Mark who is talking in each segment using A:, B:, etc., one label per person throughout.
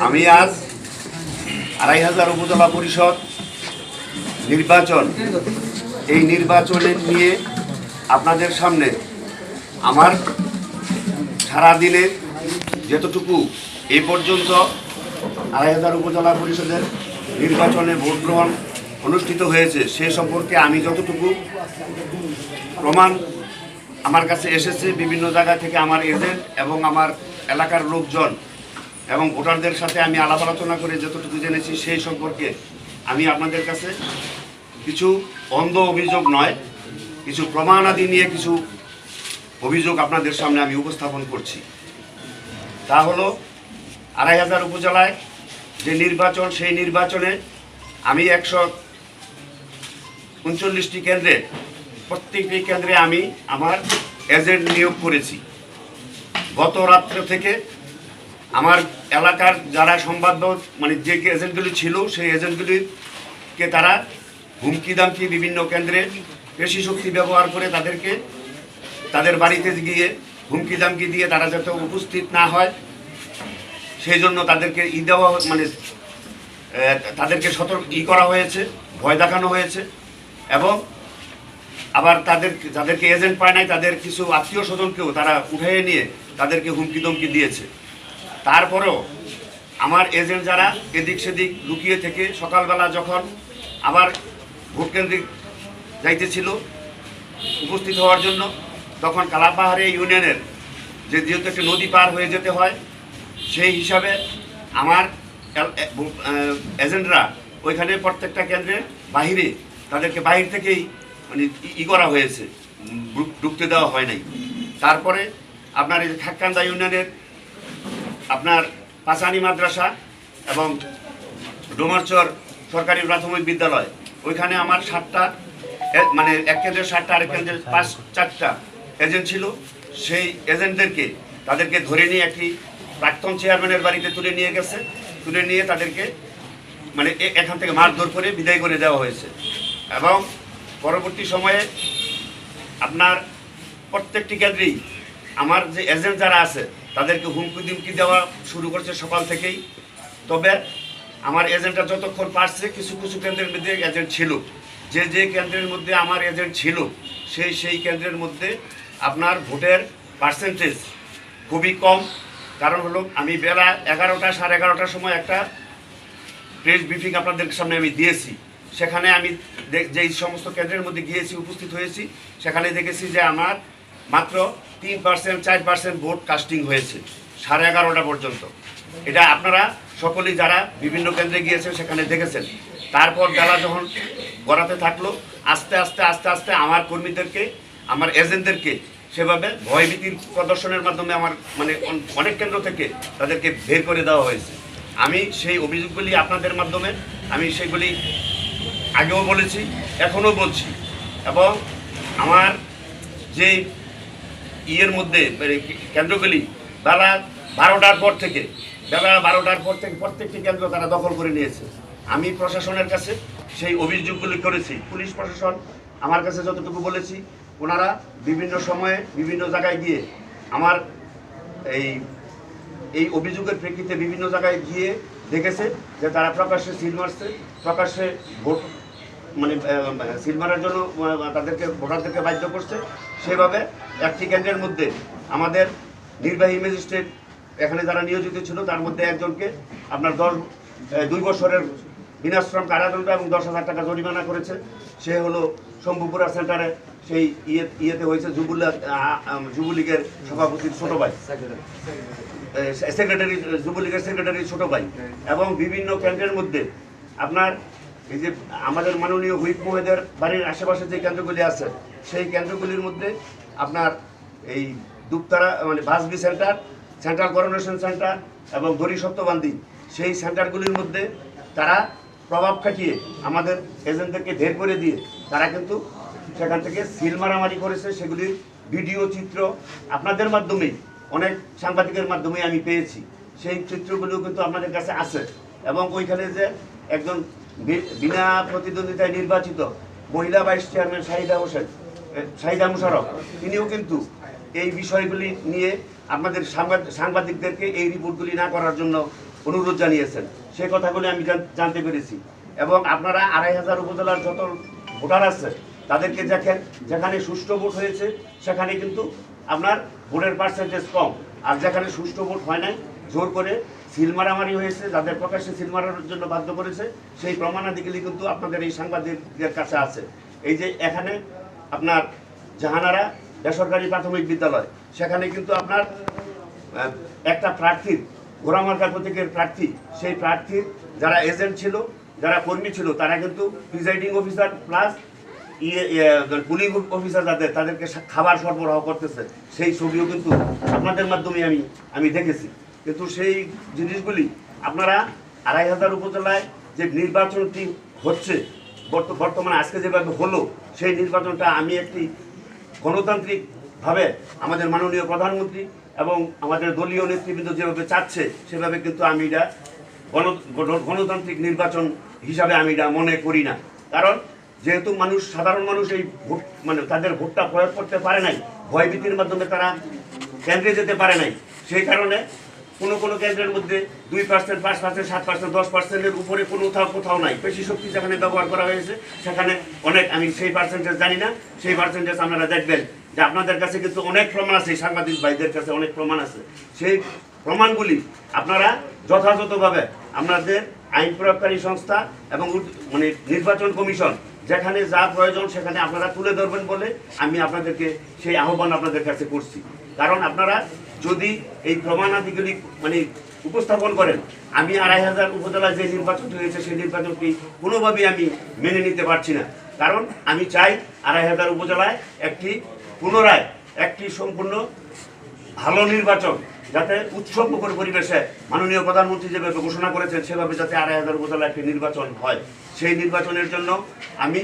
A: আমি আজ আড়াই হাজার উপজেলা পরিষদ নির্বাচন, এই নির্বাচনের নিয়ে আপনাদের সামনে আমার সারাদিনের যতটুকু এই পর্যন্ত আড়াই হাজার উপজেলা পরিষদের নির্বাচনে ভোট গ্রহণ অনুষ্ঠিত হয়েছে সে সম্পর্কে আমি যতটুকু প্রমাণ আমার কাছে এসেছে বিভিন্ন জায়গা থেকে আমার এজেন্ট এবং আমার এলাকার লোকজন এবং ভোটারদের সাথে আমি আলাপ আলোচনা করে যতটুকু জেনেছি সেই সম্পর্কে আমি আপনাদের কাছে কিছু অন্ধ অভিযোগ নয়, কিছু প্রমাণাদি নিয়ে কিছু অভিযোগ আপনাদের সামনে আমি উপস্থাপন করছি। তা হলো, আড়াই হাজার উপজেলায় যে নির্বাচন, সেই নির্বাচনে আমি একশো উনচল্লিশটি কেন্দ্রে প্রত্যেকটি কেন্দ্রে আমি আমার এজেন্ট নিয়োগ করেছি। গত রাত্রে থেকে আমার এলাকার যারা সংবাদ মানে যে এজেন্টগুলি ছিল, সেই এজেন্টগুলিকে তারা হুমকি দামকি বিভিন্ন কেন্দ্রে পেশি শক্তি ব্যবহার করে তাদেরকে তাদের বাড়িতে গিয়ে হুমকি দামকি দিয়ে তারা যাতে উপস্থিত না হয়, সেই জন্য তাদেরকে ই দেওয়া মানে তাদেরকে সতর্ক, ই করা হয়েছে, ভয় দেখানো হয়েছে এবং আবার তাদের যাদেরকে এজেন্ট পায় নাই, তাদের কিছু আত্মীয় স্বজনকেও তারা উঠিয়ে নিয়ে তাদেরকে হুমকি দমকি দিয়েছে। তারপরেও আমার এজেন্ট যারা এদিক সেদিক লুকিয়ে থেকে সকালবেলা যখন আবার ভোট কেন্দ্রে যাইতেছিল উপস্থিত হওয়ার জন্য, তখন কালাপাহাড়ে ইউনিয়নের যে যেহেতু একটি নদী পার হয়ে যেতে হয়, সেই হিসাবে আমার এজেন্টরা ওইখানে প্রত্যেকটা কেন্দ্রের বাহিরে তাদেরকে বাহির থেকেই মানে ই- করা হয়েছে। ঢুকতে দেওয়া হয় নাই। তারপরে আপনার এই খাক্কান্দা ইউনিয়নের আপনার পাঁচানি মাদ্রাসা এবং ডোমারচর সরকারি প্রাথমিক বিদ্যালয়, ওইখানে আমার সাতটা মানে এক কেন্দ্রের সাতটা, আরেক কেন্দ্রের পাঁচ, চারটা এজেন্ট ছিল। সেই এজেন্টদেরকে তাদেরকে ধরে নিয়ে একটি প্রাক্তন চেয়ারম্যানের বাড়িতে তুলে নিয়ে গেছে। তুলে নিয়ে তাদেরকে মানে এখান থেকে মারধর করে বিদায় করে দেওয়া হয়েছে। এবং পরবর্তী সময়ে আপনার প্রত্যেকটি কেন্দ্রেই আমার যে এজেন্ট যারা আছে, তাদেরকে হুমকি দিমকি দেওয়া শুরু করছে সকাল থেকেই। তবে আমার এজেন্টটা যতক্ষণ পারছে, কিছু কিছু কেন্দ্রের মধ্যে এজেন্ট ছিল। যে যে কেন্দ্রের মধ্যে আমার এজেন্ট ছিল, সেই সেই কেন্দ্রের মধ্যে আপনার ভোটের পার্সেন্টেজ খুবই কম। কারণ হলো, আমি বেলা এগারোটা সাড়ে এগারোটার সময় একটা প্রেস ব্রিফিং আপনাদের সামনে আমি দিয়েছি। সেখানে আমি যেই সমস্ত কেন্দ্রের মধ্যে গিয়েছি, উপস্থিত হয়েছি, সেখানে দেখেছি যে আমার মাত্র তিন পার্সেন্ট, চার পার্সেন্ট ভোট কাস্টিং হয়েছে, সাড়ে এগারোটা পর্যন্ত। এটা আপনারা সকলেই যারা বিভিন্ন কেন্দ্রে গিয়েছেন সেখানে দেখেছেন। তারপর বেলা যখন গড়াতে থাকল, আস্তে আস্তে আস্তে আস্তে আমার কর্মীদেরকে, আমার এজেন্টদেরকে সেভাবে ভয়ভীতির প্রদর্শনের মাধ্যমে আমার মানে অনেক কেন্দ্র থেকে তাদেরকে বের করে দেওয়া হয়েছে। আমি সেই অভিযোগগুলি আপনাদের মাধ্যমে, আমি সেগুলি আগেও বলেছি, এখনও বলছি। এবং আমার যে ইয়ের মধ্যে মানে কেন্দ্রগুলি, বেলা বারোটার পর থেকে, বেলা বারোটার পর থেকে প্রত্যেকটি কেন্দ্র তারা দখল করে নিয়েছে। আমি প্রশাসনের কাছে সেই অভিযোগগুলি করেছি। পুলিশ প্রশাসন আমার কাছে যতটুকু বলেছি, ওনারা বিভিন্ন সময়ে বিভিন্ন জায়গায় গিয়ে আমার এই এই অভিযোগের প্রেক্ষিতে বিভিন্ন জায়গায় গিয়ে দেখেছে যে তারা প্রকাশ্যে সিল মারছে, প্রকাশ্যে ভোট মানে সিল মারার জন্য তাদেরকে ভোটারদেরকে বাধ্য করছে। সেভাবে একটি কেন্দ্রের মধ্যে আমাদের নির্বাহী ম্যাজিস্ট্রেট এখানে যারা নিয়োজিত ছিল তার মধ্যে একজনকে আপনার দশ দুই বছরের বিনাশ্রম কারাদণ্ড এবং দশ হাজার টাকা জরিমানা করেছে। সে হলো শম্ভুপুরা সেন্টারে সেই ইয়ে ইয়েতে হয়েছে আহ, যুবলীগের সভাপতির ছোট ভাই। সেক্রেটারি যুবলীগের সেক্রেটারি ছোট ভাই। এবং বিভিন্ন কেন্দ্রের মধ্যে আপনার এই যে আমাদের মাননীয় হুইপ মহিদের বাড়ির আশেপাশে যে কেন্দ্রগুলি আছে, সেই কেন্দ্রগুলির মধ্যে আপনার এই দুপতারা মানে বাসবি সেন্টার, সেন্ট্রাল করোনেশন সেন্টার এবং দড়ি সত্যবান্দি, সেই সেন্টারগুলির মধ্যে তারা প্রভাব খাটিয়ে আমাদের এজেন্টদেরকে বের করে দিয়ে তারা কিন্তু সেখান থেকে সিল মারামারি করেছে। সেগুলির ভিডিও চিত্র আপনাদের মাধ্যমেই, অনেক সাংবাদিকের মাধ্যমে আমি পেয়েছি। সেই চিত্রগুলো কিন্তু আপনাদের কাছে আছে। এবং ওইখানে যে একজন বিনা প্রতিদ্বন্দ্বিতায় নির্বাচিত মহিলা ভাইস চেয়ারম্যান শাহিদা হোসেন শাহিদা মুশারফ তিনিও কিন্তু এই বিষয়গুলি নিয়ে আপনাদের সাংবাদ- সাংবাদিকদেরকে এই রিপোর্টগুলি না করার জন্য অনুরোধ জানিয়েছেন। সেই কথাগুলি আমি জানতে পেরেছি। এবং আপনারা আড়াই হাজার উপজেলার যত ভোটার আছে, তাদেরকে দেখেন, যেখানে সুষ্ঠু ভোট হয়েছে, সেখানে কিন্তু আপনার ভোটের পার্সেন্টেজ কম। আর যেখানে সুষ্ঠু ভোট হয় নাই, জোর করে সিল মারামারি হয়েছে, যাদের প্রকাশ্যে সিল মারার জন্য বাধ্য করেছে, সেই প্রমাণাদিগুলি কিন্তু আপনাদের এই সাংবাদিকদের কাছে আছে। এই যে এখানে আপনার জাহানারা বেসরকারি প্রাথমিক বিদ্যালয়, সেখানে কিন্তু আপনার একটা প্রার্থীর, ঘোড়ামার্কা প্রতীকের প্রার্থী, সেই প্রার্থীর যারা এজেন্ট ছিল, যারা কর্মী ছিল, তারা কিন্তু প্রিজাইডিং অফিসার প্লাস ইয়ে পুলিং অফিসার যাদের, তাদেরকে খাবার সরবরাহ করতেছে, সেই ছবিও কিন্তু আপনাদের মাধ্যমে আমি আমি দেখেছি। কিন্তু সেই জিনিসগুলি আপনারা আড়াই হাজার উপজেলায় যে নির্বাচনটি হচ্ছে, বর্ত- বর্তমানে আজকে যেভাবে হলো, সেই নির্বাচনটা আমি একটি গণতান্ত্রিকভাবে আমাদের মাননীয় প্রধানমন্ত্রী এবং আমাদের দলীয় নেতৃবৃন্দ যেভাবে চাচ্ছে, সেভাবে কিন্তু আমি এটা গণ, গণ- গণতান্ত্রিক নির্বাচন হিসাবে আমি এটা মনে করি না। কারণ যেহেতু মানুষ, সাধারণ মানুষ এই ভোট মানে তাদের ভোটটা প্রয়োগ করতে পারে নাই, ভয়ভীতির মাধ্যমে তারা কেন্দ্রে যেতে পারে নাই, সেই কারণে কোনো কোনো কেন্দ্রের মধ্যে দুই পার্সেন্ট পাঁচ পার্সেন্ট সাত পার্সেন্ট দশ পার্সেন্টের উপরে কোনো কোথাও কোথাও নাই। বেশি শক্তি যেখানে ব্যবহার করা হয়েছে, সেখানে অনেক, আমি সেই পার্সেন্টেজ জানি না, সেই পার্সেন্টেজ আপনারা দেখবেন। যে আপনাদের কাছে কিন্তু অনেক প্রমাণ আছে সাংবাদিক ভাইদের কাছে অনেক প্রমাণ আছে। সেই প্রমাণগুলি আপনারা যথাযথভাবে আপনাদের আইন প্রয়োগকারী সংস্থা এবং মানে নির্বাচন কমিশন যেখানে যা প্রয়োজন সেখানে আপনারা তুলে ধরবেন বলে আমি আপনাদেরকে সেই আহ্বান আপনাদের কাছে করছি। কারণ আপনারা যদি এই প্রমাণাদিগুলি মানে উপস্থাপন করেন, আমি আড়াই হাজার উপজেলায় যে নির্বাচনটি হয়েছে সেই নির্বাচনটি কোনোভাবেই আমি মেনে নিতে পারছি না। কারণ আমি চাই আড়াই হাজার উপজেলায় একটি পুনরায় একটি সম্পূর্ণ ভালো নির্বাচন যাতে উৎসবমুখর পরিবেশে মাননীয় প্রধানমন্ত্রী যেভাবে ঘোষণা করেছেন, সেভাবে যাতে আড়াই হাজার উপজেলায় একটি নির্বাচন হয়। সেই নির্বাচনের জন্য আমি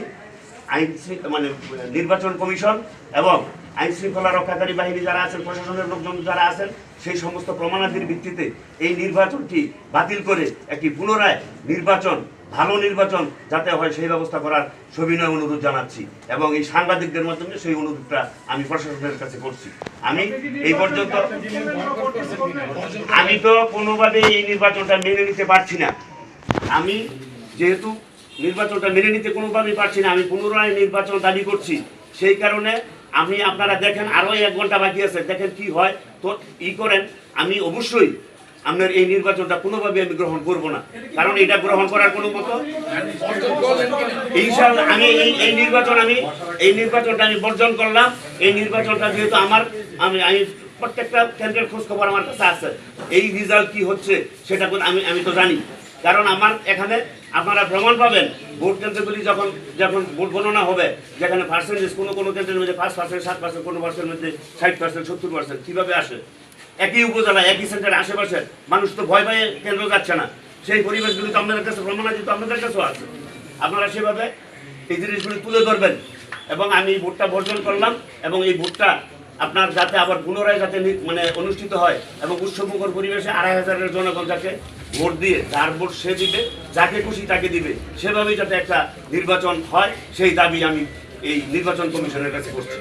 A: আইন মানে নির্বাচন কমিশন এবং আইন শৃঙ্খলা রক্ষাকারী বাহিনী যারা আছেন, প্রশাসনের লোকজন যারা আছেন, সেই সমস্ত প্রমাণাদির ভিত্তিতে এই নির্বাচনটি বাতিল করে একটি পুনরায় নির্বাচন, ভালো নির্বাচন যাতে হয় সেই ব্যবস্থা করার সবিনয় অনুরোধ জানাচ্ছি এবং এই সাংবাদিকদের মাধ্যমে সেই অনুরোধটা আমি প্রশাসনের কাছে করছি। আমি এই পর্যন্ত আমি তো কোনোভাবে এই নির্বাচনটা মেনে নিতে পারছি না। আমি যেহেতু নির্বাচনটা মেনে নিতে কোনোভাবেই পারছি না। আমি পুনরায় নির্বাচন দাবি করছি। সেই কারণে আমি আপনারা দেখেন, আরও এক ঘণ্টা বাকি আছে। দেখেন কি হয়। তো ই করেন, আমি অবশ্যই আপনার এই নির্বাচনটা কোনোভাবে আমি গ্রহণ করব না। কারণ এটা গ্রহণ করার কোনো মতো আমি এই এই নির্বাচন আমি এই নির্বাচনটা আমি বর্জন করলাম। এই নির্বাচনটা যেহেতু আমার আমি আমি প্রত্যেকটা কেন্দ্রের খোঁজ খবর আমার কাছে আছে। এই রেজাল্ট কি হচ্ছে, সেটা আমি আমি তো জানি। কারণ আমার এখানে আপনারা প্রমাণ পাবেন। ভোট কেন্দ্রগুলি যখন যখন ভোট গণনা হবে, যেখানে পার্সেন্টেজ কোনো কোনো কেন্দ্রের মধ্যে পাঁচ পার্সেন্ট সাত পার্সেন্ট কোনো পার্সেন্টের মধ্যে ষাট পার্সেন্ট সত্তর পার্সেন্ট কীভাবে আসে? একই উপজেলা, একই সেন্টার আশেপাশে, মানুষ তো ভয় ভয়ে কেন্দ্র যাচ্ছে না। সেই পরিবেশগুলি তো আপনাদের কাছে প্রমাণাদি তো আপনাদের কাছেও আছে। আপনারা সেভাবে এই জিনিসগুলি তুলে ধরবেন। এবং আমি এই ভোটটা বর্জন করলাম এবং এই ভোটটা আপনার যাতে আবার পুনরায় যাতে মানে অনুষ্ঠিত হয় এবং উৎসবমুখর পরিবেশে আড়াই হাজারের জনগণ যাকে ভোট দিয়ে যার ভোট সে দিবে, যাকে খুশি তাকে দিবে। সেভাবেই যাতে একটা নির্বাচন হয়, সেই দাবি আমি এই নির্বাচন কমিশনের কাছে করছি।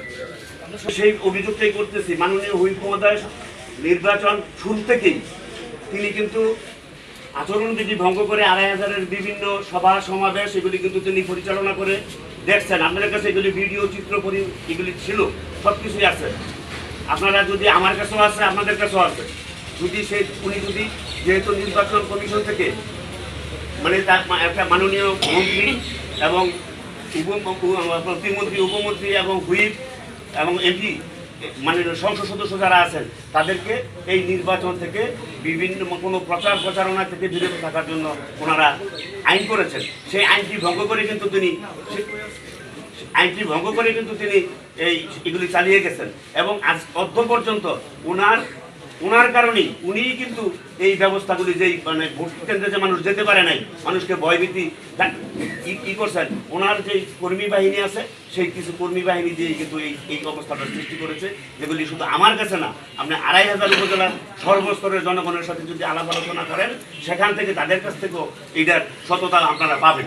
A: সেই অভিযোগটাই করতেছি, মাননীয় হুইপ মহোদয় নির্বাচন শুরু থেকেই তিনি কিন্তু আচরণবিধি ভঙ্গ করে আড়াই হাজারের বিভিন্ন সভা, সমাবেশ, এগুলি কিন্তু তিনি পরিচালনা করে দেখছেন। আপনাদের কাছে এগুলি ভিডিও, চিত্র এগুলি ছিল সব কিছুই আছে। আপনারা যদি আমার কাছেও আছে, আপনাদের কাছেও আছে। যদি সেই, উনি যদি যেহেতু নির্বাচন কমিশন থেকে মানে তার একটা মাননীয় মন্ত্রী এবং প্রতিমন্ত্রী, উপমন্ত্রী এবং হুইপ এবং এমপি মানে সংসদ সদস্য যারা আছেন, তাদেরকে এই নির্বাচন থেকে বিভিন্ন কোনো প্রচার প্রচারণা থেকে বিরত থাকার জন্য ওনারা আইন করেছেন। সেই আইনটি ভঙ্গ করে কিন্তু তিনি আইনটি ভঙ্গ করে কিন্তু তিনি এই এগুলি চালিয়ে গেছেন। এবং আজ অর্ধ পর্যন্ত ওনার ওনার কারণেই উনিই কিন্তু এই ব্যবস্থাগুলি যেই মানে ভোট কেন্দ্রে যে মানুষ যেতে পারে নাই, মানুষকে ভয়ভীতি ই করছেন? ওনার যে কর্মী বাহিনী আছে, সেই কিছু কর্মী বাহিনী দিয়ে কিন্তু এই এই অবস্থাটা সৃষ্টি করেছে, যেগুলি শুধু আমার কাছে না, আপনি আড়াই হাজার উপজেলার সর্বস্তরের জনগণের সাথে যদি আলাপ আলোচনা করেন, সেখান থেকে তাদের কাছ থেকেও এইটার সততা আপনারা পাবেন।